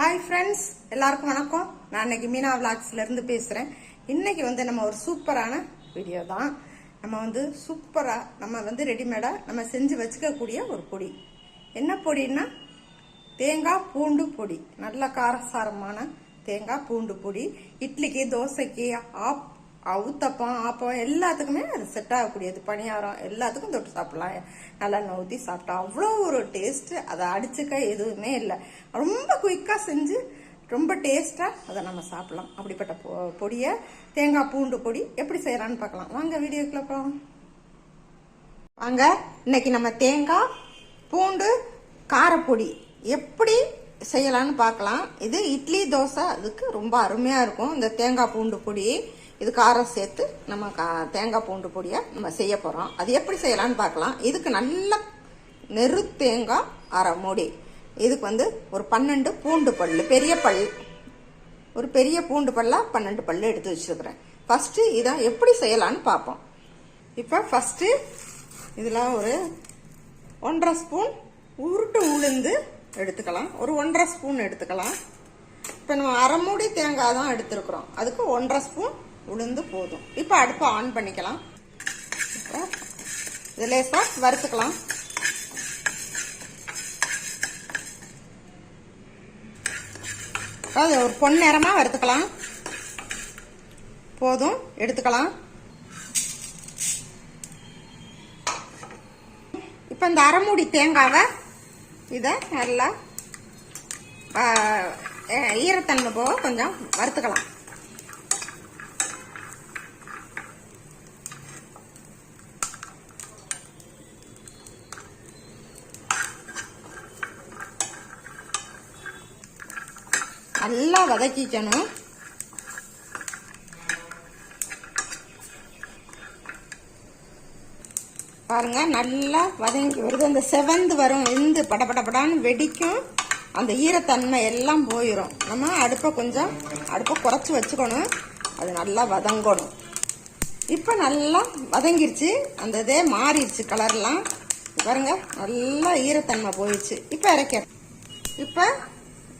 Hi friends எல்லாருக்கும் வணக்கம். நான் இன்னைக்கு மீனா விளாக்ஸ்ல இருந்து பேசுறேன். இன்னைக்கு வந்து நம்ம ஒரு சூப்பரான வீடியோ தான். நம்ம வந்து சூப்பரா நம்ம வந்து ரெடிமேடா நம்ம செஞ்சு வச்சுக்கக்கூடிய ஒரு பொடி. என்ன பொடின்னா? தேங்காய் பூண்டு பொடி. நல்ல காரசாரமான தேங்காய் பூண்டு பொடி. இட்லிக்கு தோசைக்கு ஆப் அவுத்தப்பம் ஆப்பம் எல்லாத்துக்குமே அது செட் ஆகக்கூடியது. பணியாரம் எல்லாத்துக்கும் தொட்டு சாப்பிடலாம். நல்லா ஊற்றி சாப்பிட்டா அவ்வளோ ஒரு டேஸ்ட்டு அதை அடிச்சுக்க எதுவுமே இல்லை. ரொம்ப குயிக்காக செஞ்சு ரொம்ப டேஸ்ட்டாக அதை நம்ம சாப்பிடலாம். அப்படிப்பட்ட பொ- பொடியை தேங்காய் பூண்டு பொடி எப்படி செய்யலாம்னு பார்க்கலாம். வாங்க வீடியோக்குள்ள போகலாம் வாங்க இன்னைக்கு நம்ம தேங்காய் பூண்டு காரப்பொடி எப்படி செய்யலாம்னு பார்க்கலாம். இது இட்லி தோசை. அதுக்கு ரொம்ப அருமையாக இருக்கும். இந்த தேங்காய் பூண்டு பொடி. இது காரம் சேர்த்து நம்ம கா தேங்காய் பூண்டு பொடியை நம்ம செய்ய போகிறோம் அது எப்படி செய்யலாம்னு பார்க்கலாம். இதுக்கு நல்ல நெரு தேங்காய் அரை மூடி. இதுக்கு வந்து ஒரு பன்னெண்டு பூண்டு பல் பெரிய பல் ஒரு பெரிய பூண்டு பல்லாக பன்னெண்டு பல் எடுத்து வச்சுருக்குறேன். ஃபஸ்ட்டு இதை எப்படி செய்யலான்னு பார்ப்போம். இப்போ ஃபஸ்ட்டு இதில் ஒரு ஒன்றரை ஸ்பூன் உருட்டு உளுந்து எடுத்துக்கலாம். ஒரு ஒன்றரை ஸ்பூன் எடுத்துக்கலாம். இப்போ நம்ம அரை மூடி தேங்காய் தான் எடுத்துருக்குறோம். அதுக்கு ஒன்றரை ஸ்பூன் உளுந்து போதும். இப்போ அடுப்பை ஆன் பண்ணிக்கலாம். இப்போ இது லேசாக வறுத்துக்கலாம். அதாவது ஒரு பொன் நேரமாக வறுத்துக்கலாம். போதும் எடுத்துக்கலாம். இப்போ இந்த அரைமூடி தேங்காவை இதை நல்லா ஈரத்தன்மை போக கொஞ்சம் வறுத்துக்கலாம். நல்லா வதக்கிக்கணும். பாருங்க நல்லா வதங்கி வருது. அந்த செவந்து வரும் வெந்து படபடபடான்னு வெடிக்கும். அந்த ஈரத்தன்மை எல்லாம் போயிடும் நம்ம அடுப்பை கொஞ்சம் அடுப்பை குறைச்சி வச்சுக்கணும். அது நல்லா வதங்கணும். இப்போ நல்லா வதங்கிருச்சு. அந்த இதே மாறிடுச்சு கலர்லாம் பாருங்க நல்லா ஈரத்தன்மை போயிடுச்சு. இப்போ இறக்க இப்போ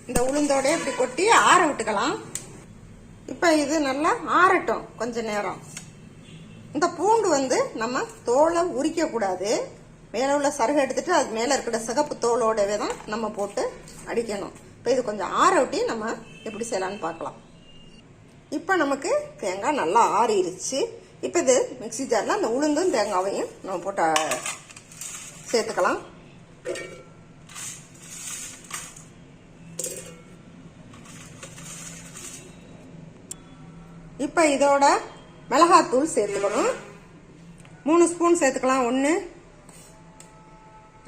இந்த உளுந்தோடய இப்படி கொட்டி ஆற விட்டுக்கலாம். இப்போ இது நல்லா ஆறட்டும் கொஞ்ச நேரம். இந்த பூண்டு வந்து நம்ம தோலை உரிக்கக்கூடாது மேலே உள்ள சருகை எடுத்துட்டு அது மேலே இருக்கிற சிகப்பு தோலோடவே தான் நம்ம போட்டு அடிக்கணும். இப்போ இது கொஞ்சம் ஆற விட்டி நம்ம எப்படி செய்யலாம்னு பார்க்கலாம். இப்போ நமக்கு தேங்காய் நல்லா ஆறிடுச்சு இப்போ இது மிக்ஸி ஜாரில் அந்த உளுந்தும் தேங்காவையும் நம்ம போட்டு சேர்த்துக்கலாம். இப்போ இதோட மிளகாத்தூள் சேர்த்துக்கணும். மூணு ஸ்பூன் சேர்த்துக்கலாம். ஒன்று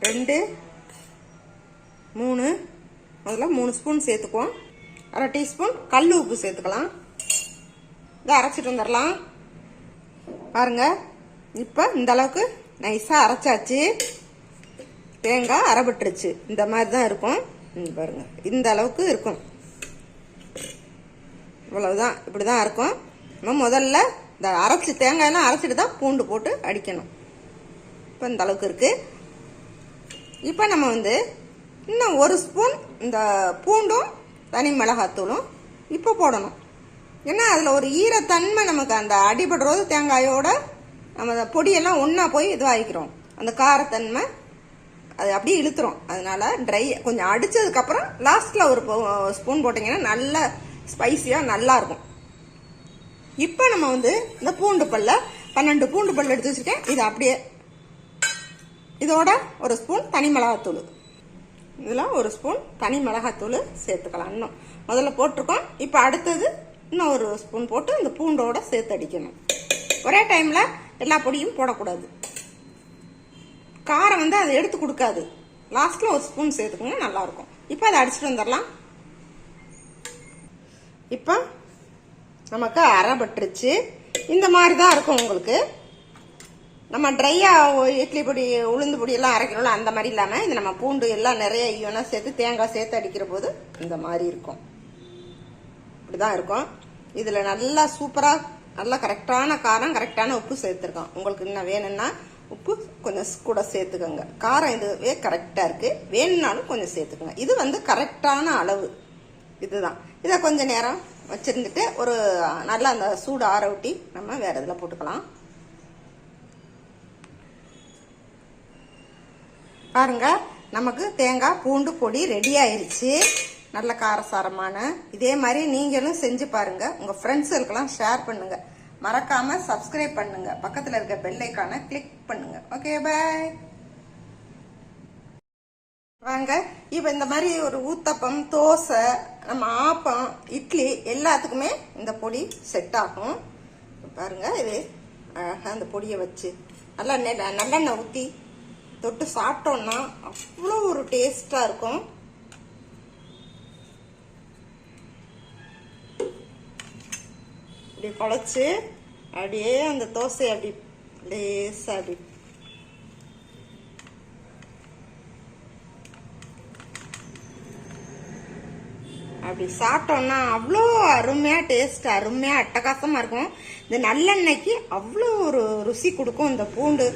ரெண்டு மூணு. முதல்ல மூணு ஸ்பூன் சேர்த்துக்குவோம். அரை டீஸ்பூன் கல் உப்பு சேர்த்துக்கலாம். இதை அரைச்சிட்டு வந்துடலாம். பாருங்கள் இப்போ இந்த அளவுக்கு நைஸாக அரைச்சாச்சு. தேங்காய் அரைபட்டுருச்சு. இந்த மாதிரி தான் இருக்கும் பாருங்கள் இந்த அளவுக்கு இருக்கும். இவ்வளவுதான் இப்படி தான் இருக்கும். நம்ம முதல்ல இந்த அரைச்சி தேங்காயெல்லாம் அரைச்சிட்டு தான் பூண்டு போட்டு அடிக்கணும். இப்போ இந்த அளவுக்கு இருக்கு. இப்போ நம்ம வந்து இன்னும் ஒரு ஸ்பூன் இந்த பூண்டும் தனி மிளகாத்தூளும் இப்போ போடணும். ஏன்னா அதில் ஒரு ஈரத்தன்மை நமக்கு அந்த அடிபடுறது தேங்காயோட நம்ம அந்த பொடியெல்லாம் ஒன்றா போய் இதுவாகிக்கிறோம். அந்த காரத்தன்மை அது அப்படியே இழுத்துரும். அதனால ட்ரை கொஞ்சம் அடித்ததுக்கப்புறம் லாஸ்ட்டில் ஒரு ஸ்பூன் போட்டிங்கன்னா நல்ல ஸ்பைசியாக நல்லாயிருக்கும் இப்போ நம்ம வந்து இந்த பூண்டு பல்ல பன்னெண்டு பூண்டு பல் எடுத்து வச்சுருக்கேன். இது அப்படியே இதோட ஒரு ஸ்பூன் தனி மிளகாத்தூள். இதில் ஒரு ஸ்பூன் தனி மிளகாத்தூள் சேர்த்துக்கலாம் இன்னும். முதல்ல போட்டிருக்கோம். இப்போ அடுத்தது இன்னும் ஒரு ஸ்பூன் போட்டு இந்த பூண்டோட சேர்த்து அடிக்கணும். ஒரே டைமில் எல்லா பொடியும் போடக்கூடாது. காரம் வந்து அதை எடுத்து கொடுக்காது. லாஸ்ட்டில் ஒரு ஸ்பூன் சேர்த்துக்கோங்க நல்லாயிருக்கும் இப்போ அதை அடிச்சுட்டு வந்துடலாம். இப்போ நமக்கு அரைபட்டுருச்சு. இந்த மாதிரி தான் இருக்கும் உங்களுக்கு. நம்ம ட்ரையாக இட்லி பொடி உளுந்து பொடியெல்லாம் அரைக்கிறோம்ல அந்த மாதிரி இல்லாமல் இது நம்ம பூண்டு எல்லாம் நிறைய ஈவனாக சேர்த்து தேங்காய் சேர்த்து அடிக்கிற போது இந்த மாதிரி இருக்கும். இப்படிதான் இருக்கும். இதில் நல்லா சூப்பராக நல்லா கரெக்டான காரம் கரெக்டான உப்பு சேர்த்துருக்கோம் உங்களுக்கு என்ன வேணும்னா உப்பு கொஞ்சம் கூட சேர்த்துக்கோங்க. காரம் இதுவே கரெக்டாக இருக்குது வேணும்னாலும் கொஞ்சம் சேர்த்துக்கோங்க. இது வந்து கரெக்டான அளவு. இதுதான். இதை கொஞ்சம் நேரம் வச்சிருந்துட்டு ஒரு நல்லா அந்த சூடு ஆற ஊட்டி நம்ம வேறு இதில் போட்டுக்கலாம். பாருங்க நமக்கு தேங்காய் பூண்டு பொடி ரெடி ஆயிடுச்சு நல்ல காரசாரமான. இதே மாதிரி நீங்களும் செஞ்சு பாருங்கள் உங்கள் ஃப்ரெண்ட்ஸுக்கெல்லாம் ஷேர் பண்ணுங்கள் மறக்காமல் சப்ஸ்கிரைப் பண்ணுங்கள் பக்கத்தில் இருக்க பெல்லைக்கான கிளிக் பண்ணுங்கள் ஓகே பாய் வாங்க. இப்போ இந்த மாதிரி ஒரு ஊத்தப்பம் தோசை நம்ம ஆப்பம் இட்லி எல்லாத்துக்குமே இந்த பொடி செட் ஆகும். பாருங்க இது அழகாக அந்த பொடியை வச்சு நல்லா நெ- நல்லெண்ணெய் ஊற்றி தொட்டு சாப்பிட்டோன்னா அவ்வளோ ஒரு டேஸ்டாக இருக்கும். இப்படி குழச்சி அப்படியே அந்த தோசையை அப்படி லேசாக அப்படி அப்படி சாப்பிட்டோம்னா அவ்வளோ அருமையாக டேஸ்ட் அருமையாக அட்டகாசமாக இருக்கும். இந்த நல்லெண்ணெய்க்கு அவ்வளோ ஒரு ருசி கொடுக்கும் இந்த பூண்டு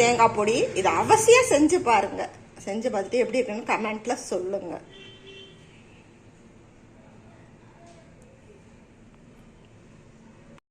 தேங்காய் பொடி. இதை அவசியம் செஞ்சு பாருங்கள் செஞ்சு பார்த்துட்டு எப்படி இருக்குன்னு கமெண்ட்டில் சொல்லுங்கள்